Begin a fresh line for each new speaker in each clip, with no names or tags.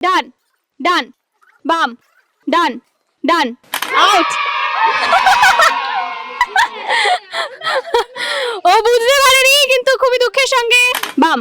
ডান ডান বাম ডান ডান আউট ও বুঝতে পারেনি কিন্তু খুবই দুঃখের সঙ্গে। বাম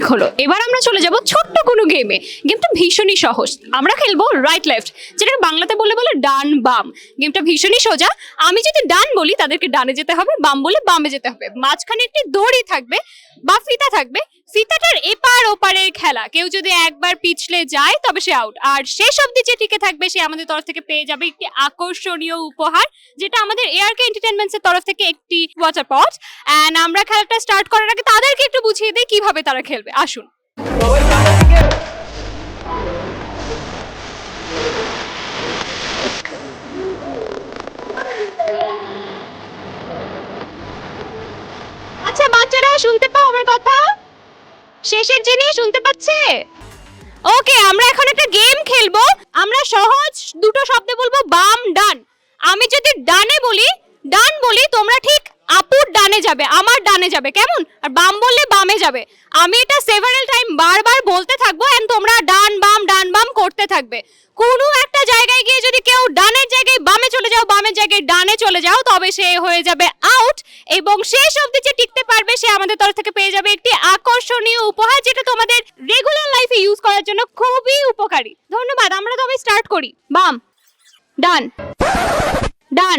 অনেক হলো। এবার আমরা চলে যাব ছোট্ট কোনো গেমে গেমটা ভীষণই সহজ। আমরা খেলব রাইট লেফট যেটা বাংলাতে বলে বলে ডান, বাম। গেমটা ভীষণই সোজা। আমি যদি ডান বলি, তাদেরকে ডানে যেতে হবে, বাম বলে বামে যেতে হবে। মাঝখানে একটি দড়ি থাকবে বা ফিতা থাকবে ফিতাটার এপার ওপারের খেলা। কেউ যদি একবার পিছলে যায়, তবে সে আউট আর শেষ অবধি যে টিকে থাকবে, সে আমাদের তরফ থেকে পেয়ে যাবে একটি আকর্ষণীয় উপহার, যেটা আমাদের এআরকে এন্টারটেনমেন্টস এর তরফ থেকে একটি ওয়াটার পট অ্যান্ড আমরা খেলাটা স্টার্ট করার আগে তাদেরকে একটু বুঝিয়ে দিই কীভাবে তারা খেলবে। আসুন আচ্ছা বাচ্চারা শুনতে পাও আমার কথা শেষের জিনিস শুনতে পাচ্ছে? ওকে, আমরা এখন একটা গেম খেলব। আমরা সহজ দুটো শব্দে বলব বাম, ডান। আমি যদি ডানে বলি, ডান বলি তোমরা ঠিক আপুর ডানে যাবে, আমার ডানে যাবে, কেমন? আর বাম বললে বামে যাবে। আমি এটা সেভারাল টাইম বারবার বলতে থাকব এন্ড তোমরা ডান, বাম ডান, বাম করতে থাকবে। কোনো একটা জায়গায় গিয়ে যদি কেউ ডানের জায়গায় বামে যাও, বামের জায়গায় ডানে চলে যাও, তবে সে হয়ে যাবে আউট এবং শেষ অবধি যে টিকতে পারবে, সে আমাদের তরফ থেকে পেয়ে যাবে একটি আকর্ষণীয় উপহার, যেটা তোমাদের রেগুলার লাইফে ইউজ করার জন্য খুবই উপকারী। ধন্যবাদ, আমরা তবে স্টার্ট করি। বাম, ডান ডান।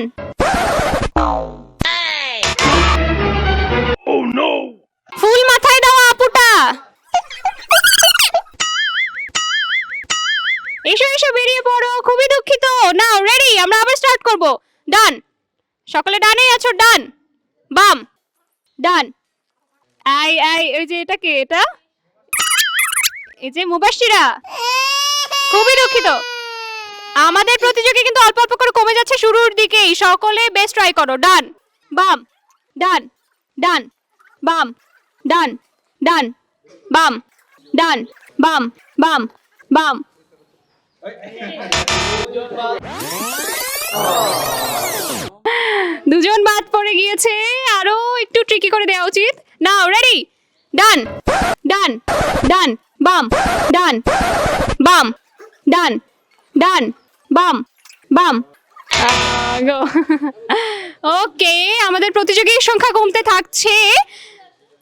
এসো এসো, বেরিয়ে পড়ো, খুবই দুঃখিত। নাও রেডি আমরা আবার স্টার্ট করব। ডান সকলে ডানেই আছো? ডান বাম ডান আই আই ওই যে এটা কে এটা? এই যে মুবাশিরা খুবই দুঃখিত। আমাদের প্রতিযোগী কিন্তু অল্প অল্প করে কমে যাচ্ছে শুরুর দিকেই। সকলে বেস্ট ট্রাই করো। ডান বাম ডান ডান বাম ডান ডান বাম ডান বাম বাম বাম দুজন বাদ পড়ে গিয়েছে। আরও একটু ট্রিকি করে দেওয়া উচিত। নাও রেডি ডান ডান ডান বাম ডান বাম ডান ডান বাম বাম ওকে আমাদের প্রতিযোগীর সংখ্যা কমতে থাকছে।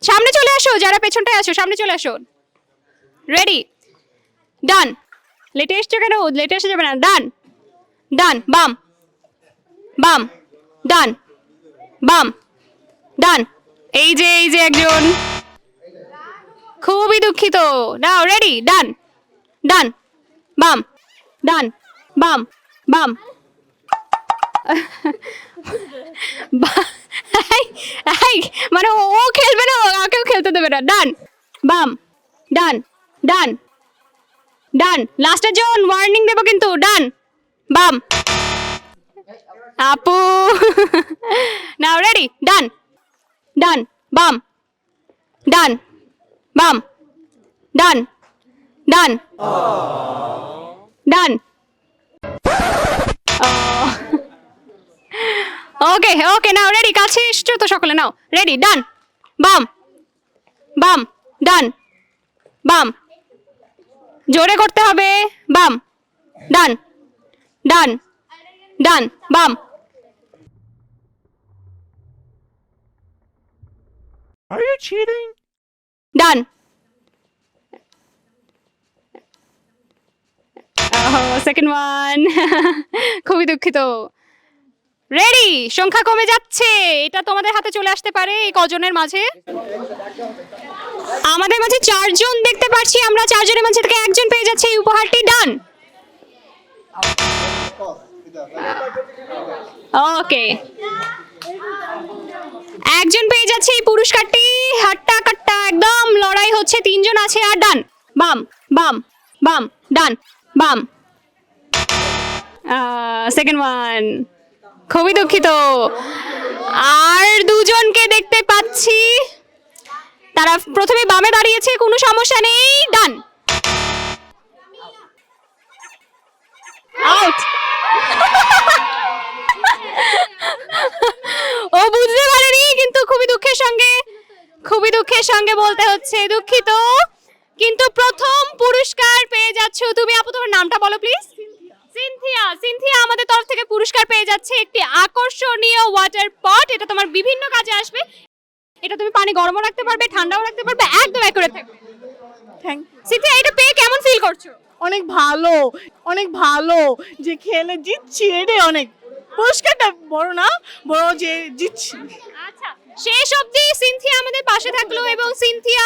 সামনে চলে আসো, যারা পেছনটায় আসো সামনে চলে আসো। রেডি ডান লেটে এসছো কেন? লেটে এসে যাবে না। ডান ডান বাম বাম ডান বাম ডান এই যে এই যে একজন। খুবই দুঃখিত। নাও রেডি ডান ডান বাম ডান বাম বাম মানে ও খেলবে না ওকেও খেলতে দেবে না। ডান বাম ডান ডান ডান লাস্টের জন ওয়ার্নিং দেবো কিন্তু। ডান বাম আপু নাও রেডি ডান ডান বাম ডান বাম ডান ডান ডান ওকে ওকে নাও রেডি কাছে এসছো তো সকলে নাও। রেডি ডান বাম বাম ডান বাম জোরে করতে হবে। বাম। ডান। ডান। ডান। বাম।
Are you cheating?
ডান। সেকেন্ড ওয়ান খুবই দুঃখিত। রেডি সংখ্যা কমে যাচ্ছে। এটা তোমাদের হাতে চলে আসতে পারে এই কজনের মাঝে। আমাদের মাঝে চারজন দেখতে পাচ্ছি, আমরা চারজনের মাঝে থেকে একজন পেয়ে যাচ্ছে এই উপহারটি। ডান। ওকে। একজন পেয়ে যাচ্ছে এই পুরস্কারটি। হাট্টা কাট্টা, একদম লড়াই হচ্ছে, তিনজন আছে আর ডান। বাম বাম বাম, ডান, বাম। সেকেন্ড ওয়ান খুবই দুঃখিত। আর দুজনকে দেখতে পাচ্ছি। তারা প্রথমে বামে দাঁড়িয়েছে, কোনো সমস্যা নেই, ডান। আউট ও বুঝতে পারেনি, কিন্তু খুবই দুঃখের সঙ্গে, খুবই দুঃখের সঙ্গে বলতে হচ্ছে, দুঃখিত। কিন্তু প্রথম পুরস্কার পেয়ে যাচ্ছ তুমি। আপু, তোমার নামটা বলো প্লিজ সিনথিয়া। সিনথিয়া আমাদের তরফ থেকে পুরস্কার পেয়ে যাচ্ছে একটি আকর্ষণীয় ওয়াটার পট এটা তোমার বিভিন্ন কাজে আসবে। এটা তুমি পানি গরমও রাখতে পারবে ঠান্ডাও রাখতে পারবে একদম অ্যাকুরেট থাকবে।
থ্যাংক
সিনথিয়া এটা পেয়ে কেমন ফিল করছ?
অনেক ভালো অনেক ভালো যে খেলে জিতছি এটাই অনেক। পুরস্কারটা বড় না বড় যে জিতছি।
আচ্ছা শেষ অবধি সিনথিয়া আমাদের পাশে থাকল এবং সিনথিয়া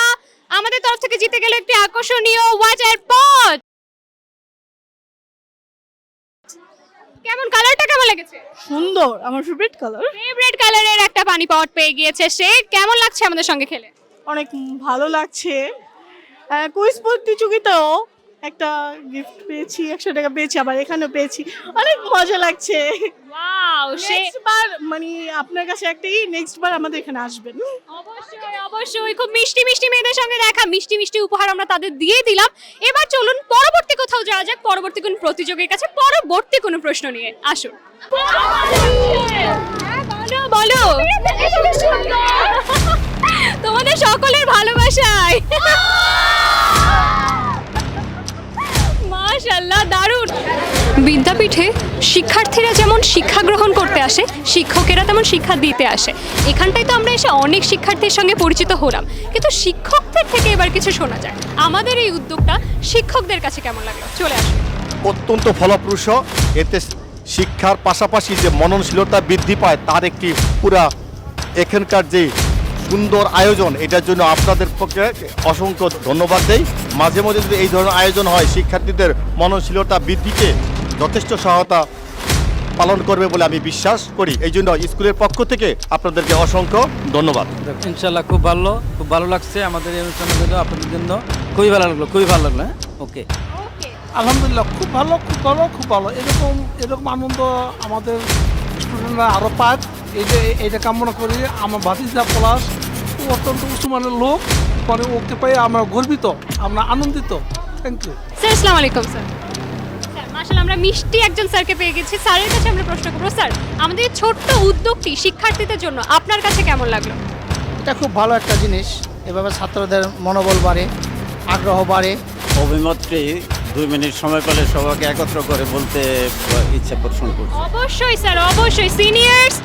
আমাদের তরফ থেকে জিতে গেল একটি আকর্ষণীয় ওয়াটার পট কেমন কালারটা কেমন লেগেছে?
সুন্দর আমার ফেভারিট কালার
ফেভারিট কালারের একটা পানি পট পেয়ে গিয়েছে সে। কেমন লাগছে আমাদের সঙ্গে খেলে?
অনেক ভালো লাগছে। কুইজ প্রতিযোগিতাও একটা গিফট পেয়েছি একশো টাকা পেয়েছি আবার এখানেও পেয়েছি। অনেক মজা লাগছে।
ওয়াও সে
বার মানে আপনার কাছে একটাই নেক্সট বার আমাদের এখানে আসবেন।
অবশ্যই অবশ্যই। খুব মিষ্টি মিষ্টি মেয়েদের সঙ্গে দেখা মিষ্টি মিষ্টি উপহার আমরা তাদের দিয়ে দিলাম। এবার চলুন পরবর্তী কোথাও যাওয়া যাক পরবর্তী কোন প্রতিযোগীর কাছে পরবর্তী কোনো প্রশ্ন নিয়ে আসুন। বলো বলো। তোমাদের সকলের ভালোবাসায়। মাশাল্লাহ দারুণ। বিদ্যাপীঠে শিক্ষার্থীরা যেমন শিক্ষা গ্রহণ করতে আসে, শিক্ষকেরা তেমন শিক্ষা দিতে আসে। এখানটায় তো আমরা এসে অনেক শিক্ষার্থীর সঙ্গে পরিচিত হলাম। কিন্তু শিক্ষকদের থেকে এবার কিছু শোনা যায়। আমাদের এই উদ্যোগটা শিক্ষকদের কাছে কেমন লাগল? চলে আসুন।
অত্যন্ত ফলপ্রসূ। এতে শিক্ষার পাশাপাশি যে মননশীলতা বৃদ্ধি পায়, তার একটি পুরা এখানকার যে সুন্দর আয়োজন, এটার জন্য আপনাদের পক্ষে অসংখ্য ধন্যবাদ দেই। মাঝে মাঝে যদি এই ধরনের আয়োজন হয়, শিক্ষার্থীদের মননশীলতা বৃদ্ধিতে যথেষ্ট সহায়তা পালন করবে বলে আমি বিশ্বাস করি। এই জন্য স্কুলের পক্ষ থেকে আপনাদেরকে অসংখ্য ধন্যবাদ।
ইনশাল্লাহ খুব ভালো খুব ভালো লাগছে আমাদের এই অনুষ্ঠানের জন্য আপনাদের জন্য। খুবই ভালো লাগল খুবই ভালো লাগল হ্যাঁ? ওকে।
আলহামদুলিল্লাহ খুব ভালো খুব ভালো খুব ভালো। এরকম এরকম আনন্দ আমাদের স্টুডেন্টরা আরও পাক এইটা এইটা কামনা করি আমার ভাতিজা পলাশ ও অত্যন্ত উচ্চমানের লোক। পরে ওকে পেয়ে আমরা গর্বিত আমরা আনন্দিত। থ্যাংক ইউ
স্যার আসসালামু আলাইকুম স্যার। মাশাআল্লাহ আমরা মিষ্টি একজন স্যারকে পেয়ে গেছি। স্যারের কাছে আমরা প্রশ্ন করব স্যার আমাদের ছোট্ট উদ্যোগটি শিক্ষার্থীদের জন্য আপনার কাছে কেমন লাগল?
এটা খুব ভালো একটা জিনিস। এভাবে ছাত্রদের মনোবল বাড়ে আগ্রহ বাড়ে।
অভিমতটি দুই মিনিট সময় পেলে সবাইকে একত্র করে বলতে ইচ্ছা পোষণ করছি।
অবশ্যই স্যার অবশ্যই। সিনিয়র্স